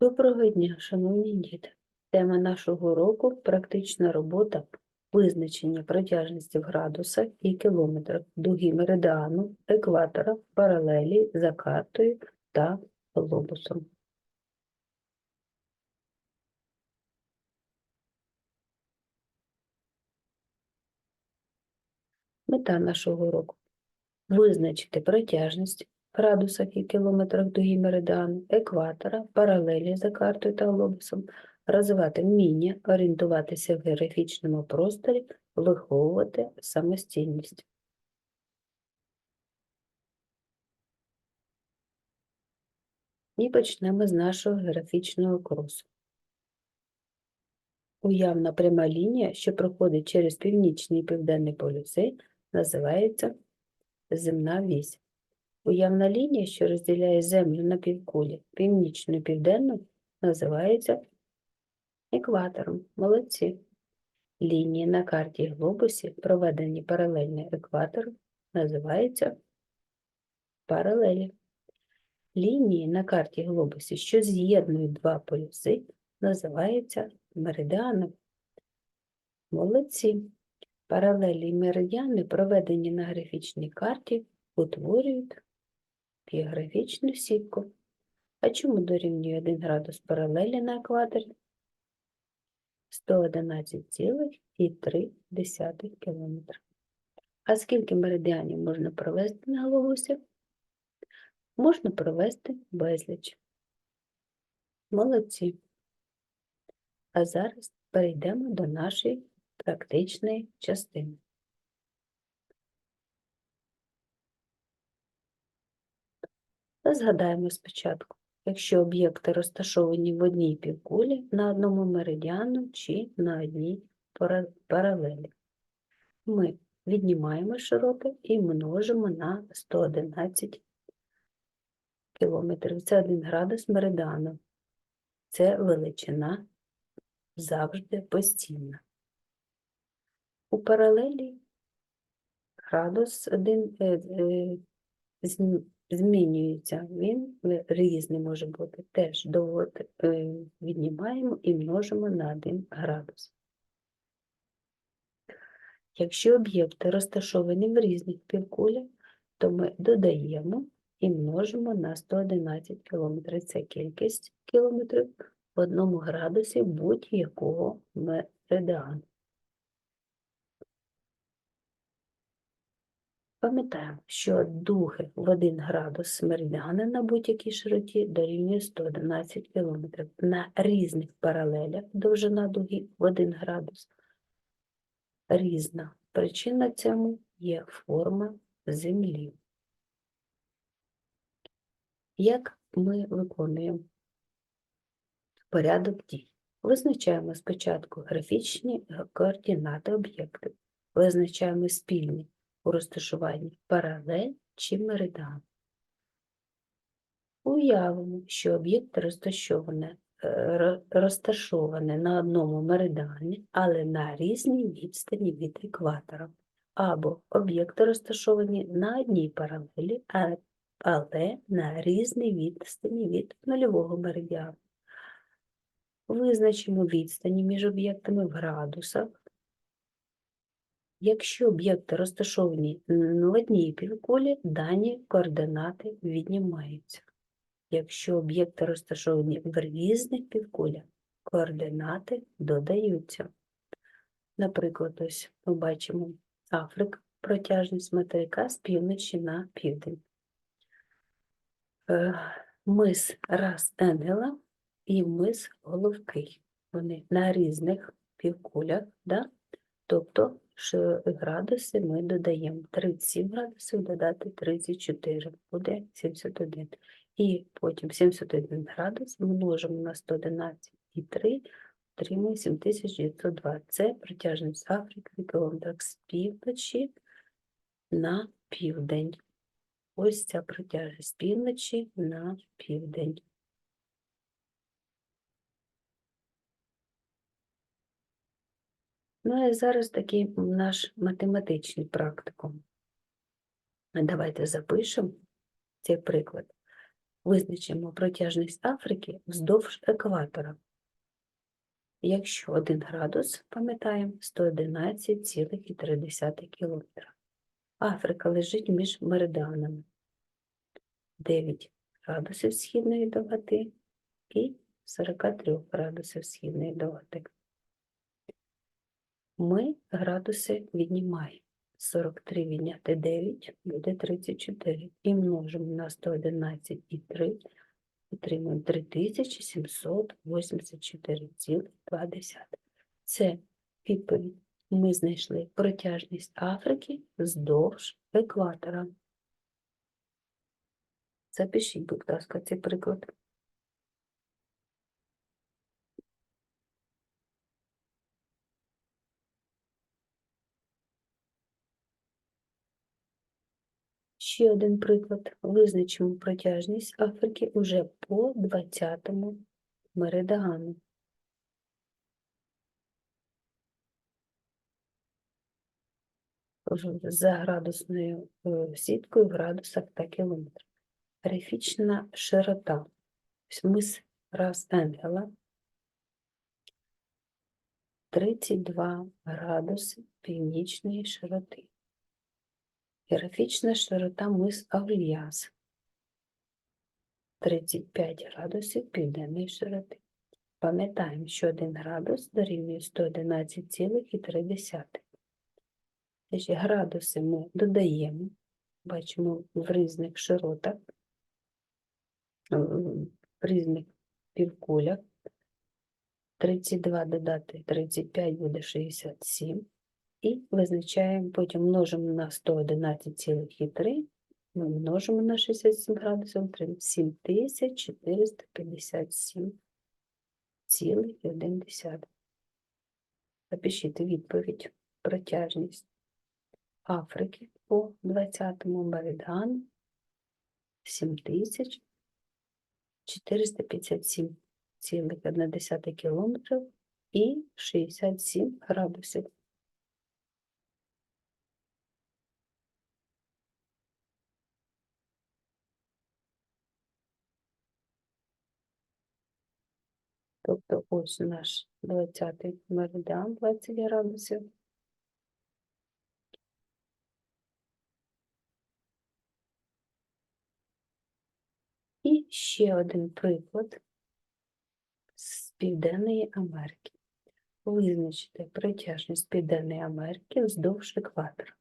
Доброго дня, шановні діти! Тема нашого уроку – практична робота визначення протяжності в градусах і кілометрах дуги меридіану, екватора, паралелі за картою та глобусом. Мета нашого уроку – визначити протяжність градусах і кілометрах дуги меридіану, екватора, паралелі за картою та глобусом, розвивати вміння орієнтуватися в географічному просторі, виховувати самостійність. І почнемо з нашого географічного курсу. Уявна пряма лінія, що проходить через північний і південний полюси, називається земна вісь. Уявна лінія, що розділяє Землю на півкулі, північну і південну, називається екватором. Молодці. Лінії на карті глобусі, проведені паралельно екватору, називаються паралелі. Лінії на карті глобусі, що з'єднують два полюси, називаються меридіанами. Молодці. Паралелі і меридіани, проведені на графічній карті, утворюють географічну сітку. А чому дорівнює 1 градус паралелі на екваторі? 111,3 км. А скільки меридіанів можна провести на глобусі? Можна провести безліч. Молодці. А зараз перейдемо до нашої практичної частини. Згадаємо спочатку, якщо об'єкти розташовані в одній півкулі на одному меридіану чи на одній паралелі. Ми віднімаємо широке і множимо на 111 кілометрів. Це 1 градус меридіану. Це величина завжди постійна. У паралелі градус один е, е, зм- змінюється, він різний може бути. Теж е, віднімаємо і множимо на 1 градус. Якщо об'єкти розташовані в різних півкулях, то ми додаємо і множимо на 111 км. Це кількість кілометрів в одному градусі будь-якого меридіану. Пам'ятаємо, що дуги в 1 градус меридіани на будь-якій широті дорівнює 111 км. На різних паралелях довжина дуги в 1 градус різна. Причина цьому є форма Землі. Як ми виконуємо порядок дій? Визначаємо спочатку графічні координати об'єктів, визначаємо спільні у розташуванні паралель чи меридіан. Уявимо, що об'єкт розташоване, е, розташоване на одному меридіані, але на різній відстані від екватора. Або об'єкти розташовані на одній паралелі, але на різній відстані від нульового меридіану. Визначимо відстані між об'єктами в градусах. Якщо об'єкти розташовані н- в одній півкулі, дані координати віднімаються. Якщо об'єкти розташовані в різних півкулях, координати додаються. Наприклад, ось ми бачимо Африка, протяжність материка з півночі на південь. Е, Мис Рас Енгела і мис Головкий. Вони на різних півкулях, да? тобто градуси ми додаємо 37 градусів, додати 34, буде 71. І потім 71 градус множимо на 111,3, отримуємо 7902. Це протяжність Африки кілометрах з півночі на південь. Ось ця протяжність з півночі на південь. Ну і зараз такий наш математичний практикум. Давайте запишемо цей приклад. Визначимо протяжність Африки вздовж екватора. Якщо 1 градус, пам'ятаємо, 111,3 км. Африка лежить між меридіанами. 9 градусів східної довготи і 43 градусів східної довготи. Ми градуси віднімаємо. 43 відняти 9 буде 34. І множимо на 111,3, отримуємо 3784,2. Це відповідь. Ми знайшли протяжність Африки вздовж екватора. Запишіть, будь ласка, цей приклад. Ще один приклад. Визначимо протяжність Африки уже по 20-му меридіану. За градусною е, сіткою в градусах та кілометрах. Графічна широта. Мис Рас Енгела 32 градуси північної широти. Географічна широта мис Авліяс 35 градусів південної широти. Пам'ятаємо, що 1 градус дорівнює 111,3. Значить, градуси ми додаємо, бачимо в різних широтах, е, в різних півкулях. 32 додати 35 буде 67. І визначаємо, потім множимо на 111,3, ми множимо на 67 градусів, отримаємо 7457,1. Запишіть відповідь. Протяжність Африки по 20-му меридіану 7457,1 кілометрів і 67 градусів. Тобто ось наш 20-й меридіан 20 градусів. І ще один приклад з Південної Америки. Визначити притяжність Південної Америки вздовж екватора.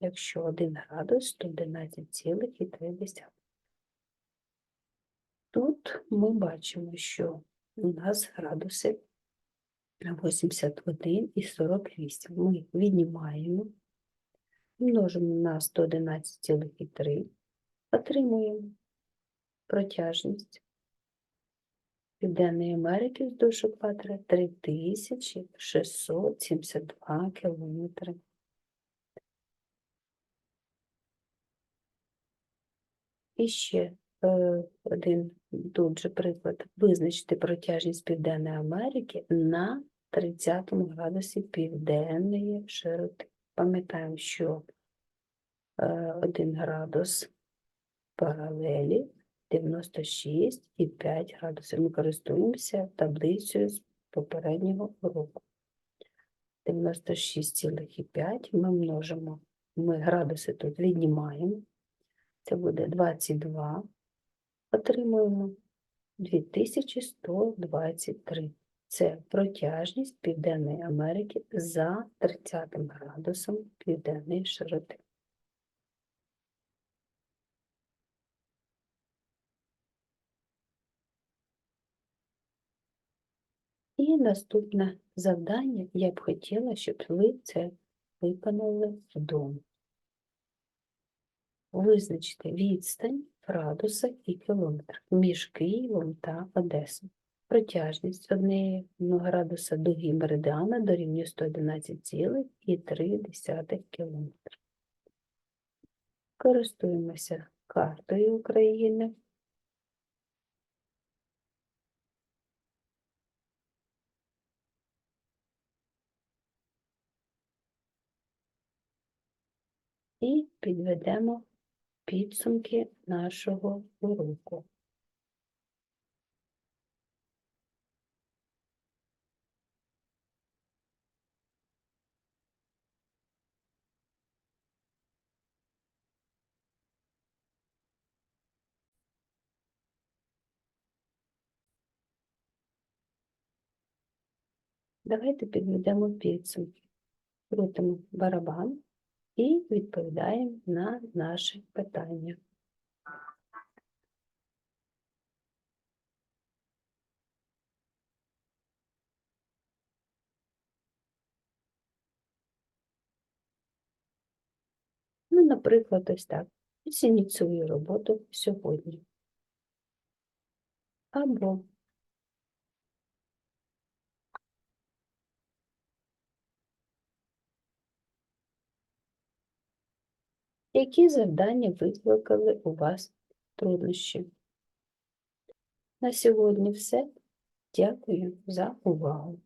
Якщо 1 градус, то 11,3. Тут ми бачимо, що у нас градуси 81 і 48. Ми віднімаємо, множимо на 111,3, отримуємо протяжність Південної Америки вздовж екватора 3672 кілометри. І ще один тут же приклад. Визначити протяжність Південної Америки на 30 градусі південної широти. Пам'ятаємо, що е, 1 градус паралелі 96,5 градусів. Ми користуємося таблицею з попереднього уроку. 96,5 ми множимо, ми градуси тут віднімаємо. Це буде 22. Отримуємо 2123. Це протяжність Південної Америки за 30 градусом південної широти. І наступне завдання я б хотіла, щоб ви це виконали вдома. Визначте відстань в градусах і кілометрах між Києвом та Одесою. Протяжність однієї градуса дуги меридіана дорівнює 111,3 км. Користуємося картою України. І підведемо підсумки нашого уроку. Давайте підведемо підсумки. Крутимо барабан і відповідаємо на наші питання. Ну, наприклад, ось так. Ось роботу сьогодні. Або Які завдання викликали у вас труднощі? На сьогодні все. Дякую за увагу.